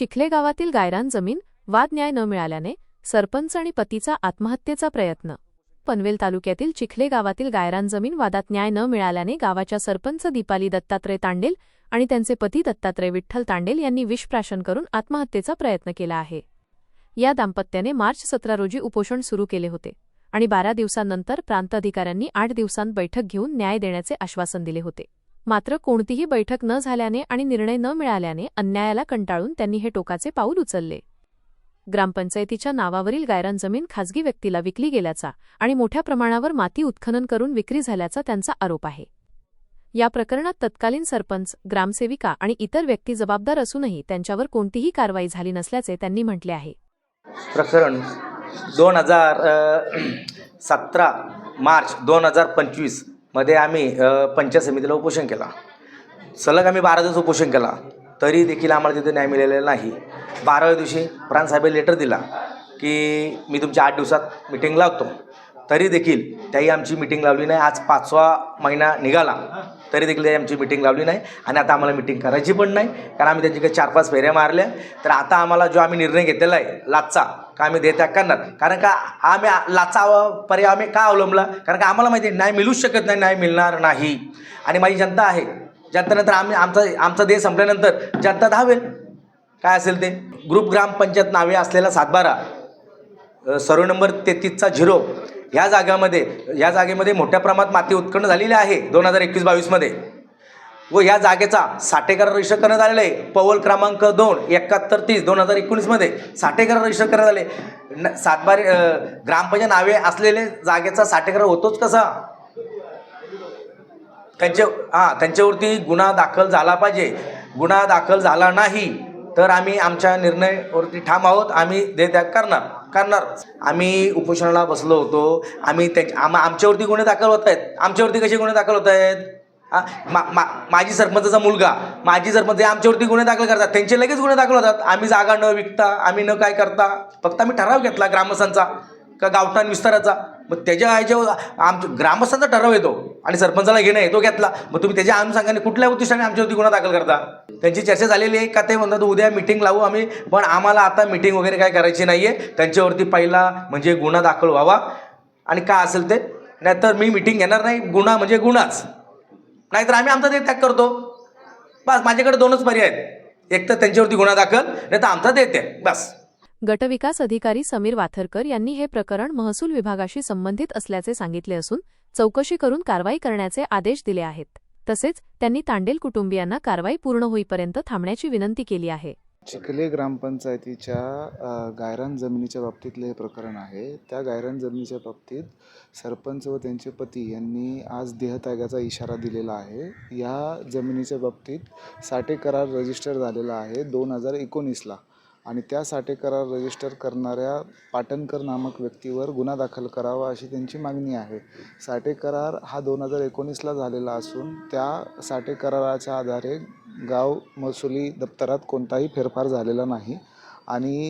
चिखले गावातील गायरान जमीन वाद न्याय न मिळाल्याने सरपंच आणि पतीचा आत्महत्येचा प्रयत्न. पनवेल तालुक्यातील चिखले गावातील गायरान जमीन वादात न्याय न मिळाल्याने गावाच्या सरपंच दीपाली दत्तात्रय तांडेल आणि त्यांचे पती दत्तात्रय विठ्ठल तांडेल यांनी विषप्राशन करून आत्महत्येचा प्रयत्न केला आहे. या दाम्पत्याने मार्च सतरा रोजी उपोषण सुरू केले होते आणि बारा दिवसांनंतर प्रांत अधिकाऱ्यांनी आठ दिवसांत बैठक घेऊन न्याय देण्याचे आश्वासन दिले होते. मात्र कोणतीही बैठक न झाल्याने आणि निर्णय न मिळाल्याने अन्यायाला कंटाळून त्यांनी हे टोकाचे पाऊल उचलले. ग्रामपंचायतीच्या नावावरील गायरान जमीन खासगी व्यक्तीला विकली गेल्याचा आणि मोठ्या प्रमाणावर माती उत्खनन करून विक्री झाल्याचा त्यांचा आरोप आहे. या प्रकरणात तत्कालीन सरपंच ग्रामसेविका आणि इतर व्यक्ती जबाबदार असूनही त्यांच्यावर कोणतीही कारवाई झाली नसल्याचे त्यांनी म्हटले आहे. प्रकरण दोन हजार सतरा मार्च दोन हजार मध्ये आम्ही पंचायत समितीला उपोषण केला. सलग आम्ही बारा दिवस उपोषण केला. तरी देखील आम्हाला तिथे न्याय मिळालेला नाही. बाराव्या दिवशी प्राणसाहेबांनी लेटर दिला की मी तुमच्या आठ दिवसात मिटिंग लावतो तरी देखील त्याही आमची मिटिंग लावली नाही. आज पाचवा महिना निघाला. तरी देखील त्याही आमची मिटिंग लावली नाही. आणि आता आम्हाला मिटिंग करायची पण नाही. कारण आम्ही त्यांची काही चार पाच फेऱ्या मारल्या. तर आता आम्हाला जो आम्ही निर्णय घेतलेला आहे लाचचा का आम्ही देत्याग करणार कारण का आम्ही लाचा पर्याय आम्ही का अवलंबला? कारण का आम्हाला माहिती आहे न्याय मिळूच शकत नाही न्याय मिळणार नाही. आणि माझी जनता आहे. जनतेनंतर आम्ही आमचा आमचा देह संपल्यानंतर जनता धावेल. काय असेल ते? ग्रुप ग्रामपंचायत नावे असलेला सातबारा सर्व नंबर तेहतीसचा झिरो. ह्या जागामध्ये या जागेमध्ये मोठ्या प्रमाणात माती उत्खनन झालेली आहे दोन हजार एकवीस बावीसमध्ये व या जागेचा साठेकरार रजिस्टर करण्यात आलेला आहे. पवल क्रमांक दोन एकाहत्तर तीस दोन हजार एकोणीसमध्ये साठेकरार रजिस्टर करण्यात आले न सातबारे ग्रामपंचायत नावे असलेले जागेचा साठेकरार होतोच कसा? त्यांच्या हां त्यांच्यावरती गुन्हा दाखल झाला पाहिजे. गुन्हा दाखल झाला नाही तर आम्ही आमच्या निर्णयावरती ठाम आहोत. आम्ही देत्याग करणार. करणार. आम्ही उपोषणाला बसलो होतो. आम्ही त्या आम आमच्यावरती गुन्हे दाखल होत आहेत. आमच्यावरती कसे गुन्हे दाखल होत आहेत? मा मा माझी सरपंचाचा मुलगा माझी सरपंच आमच्यावरती गुन्हे दाखल करतात. त्यांचे लगेच गुन्हे दाखल होतात. आम्ही जागा न विकता आम्ही न काय करता फक्त आम्ही ठराव घेतला ग्रामस्थांचा. का गावठाण विस्ताराचा? मग त्याच्या ह्याच्यावर आमच्या ग्रामस्थांचा ठराव येतो. आणि सरपंचाला घेणं येतो घेतला. मग तुम्ही त्याच्या अनुषंगाने कुठल्या उद्दिष्टाने आमच्यावरती गुन्हा दाखल करता. त्यांची चर्चा झालेली आहे का ते म्हणतात उद्या मिटिंग लावू आम्ही पण आम्हाला आता मिटिंग वगैरे काय करायची नाही आहे त्यांच्यावरती पहिला म्हणजे गुन्हा दाखल व्हावा. आणि काय असेल ते? नाहीतर मी मिटिंग घेणार नाही. गुन्हा म्हणजे गुन्हाच. नाहीतर आम्ही आमचा ते त्याग करतो. बस माझ्याकडे दोनच पर्याय आहेत. एक तर त्यांच्यावरती गुन्हा दाखल नाही तर आमचा देते बस. गटविकास अधिकारी समीर वाथरकर यांनी हे प्रकरण महसूल विभागाशी संबंधित असल्याचे सांगितले असून चौकशी करून कारवाई करण्याचे आदेश दिले आहेत. तसेच त्यांनी तांडेल कुटुंबियांना कारवाई पूर्ण होईपर्यंत थांबण्याची विनंती केली आहे. चिखले ग्रामपंचायतीच्या गायरान जमिनीच्या बाबतीतले हे प्रकरण आहे. त्या गायरान जमिनीच्या बाबतीत सरपंच व त्यांचे पती यांनी आज देहत्यागाचा इशारा दिलेला आहे. या जमिनीच्या बाबतीत साठे करार रजिस्टर झालेला आहे दोन हजार एकोणीसला. आणि त्या साठेकरार रजिस्टर करणाऱ्या पाटणकर नामक व्यक्तीवर गुन्हा दाखल करावा अशी त्यांची मागणी आहे. साठे करार हा दोन हजार एकोणीसला झालेला असून त्या साठे कराराच्या आधारे गाव महसुली दप्तरात कोणताही फेरफार झालेला नाही आणि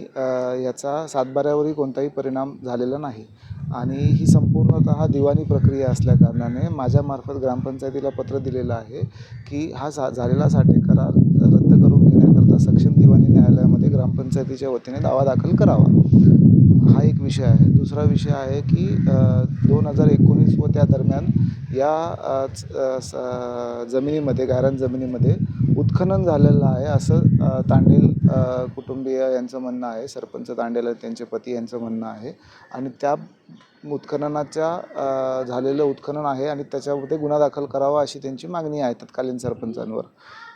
याचा सातबाऱ्यावरही कोणताही परिणाम झालेला नाही. आणि ही संपूर्णतः दिवाणी प्रक्रिया असल्याकारणाने माझ्यामार्फत ग्रामपंचायतीला पत्र दिलेलं आहे की हा सा झालेला साठे करार रद्द करून घेण्याकरता सक्षम दिवाणी ग्रामपंचायतीच्या वतीने दावा दाखल करावा. हा एक विषय आहे. दुसरा विषय आहे की दोन हजार एकोणीस व त्या दरम्यान या स- जमिनीमध्ये गायरान जमिनीमध्ये उत्खनन झालेलं आहे असं तांडेल कुटुंबीय यांचं म्हणणं आहे. सरपंच तांडेल त्यांचे पती यांचं म्हणणं आहे. आणि त्या उत्खननाच्या झालेलं उत्खनन आहे आणि त्याच्यामध्ये गुन्हा दाखल करावा अशी त्यांची मागणी आहे तत्कालीन सरपंचांवर.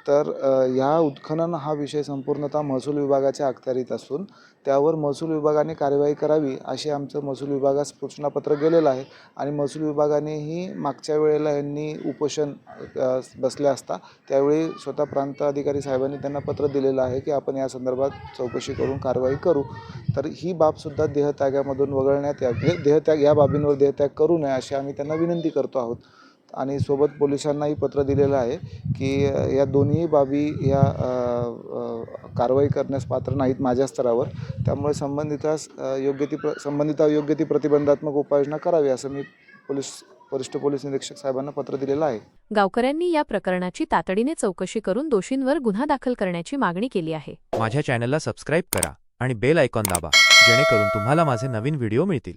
तर ह्या उत्खनन हा विषय संपूर्णतः महसूल विभागाच्या अखत्यारीत असून त्यावर महसूल विभागाने कार्यवाही करावी अशी आमचं महसूल विभागास सूचनापत्र गेलेलं आहे आणि महसूल विभागानेही मागच्या वेळेला यांनी उपोषण बसले असता त्यावेळी स्वतः प्रांत अधिकारी साहेबांनी त्यांना पत्र दिलेलं आहे की आपण या संदर्भात चौकशी करून कारवाई करू. तर ही बाबसुद्धा देहत्यागामधून वगळण्यात यावी देहत्याग या बाबींवर देहत्याग करू नये अशी आम्ही त्यांना विनंती करतो आहोत. आणि सोबत पोलिसांनाही पत्र दिलेलं आहे की या दोन्ही बाबी या कारवाई करण्यास पात्र नाहीत माझ्या स्तरावर. त्यामुळे संबंधितास योग्य ती प्र संबंधिता योग्य ती प्रतिबंधात्मक उपाययोजना करावी असं मी पोलीस वरिष्ठ पोलीस निरीक्षक साहेबांना पत्र दिलेलं आहे. गावकऱ्यांनी या प्रकरणाची तातडीने चौकशी करून दोषींवर गुन्हा दाखल करण्याची मागणी केली आहे. माझ्या चॅनलला सबस्क्राईब करा आणि बेल आयकॉन दाबा जेणेकरून तुम्हाला माझे नवीन व्हिडिओ मिळतील.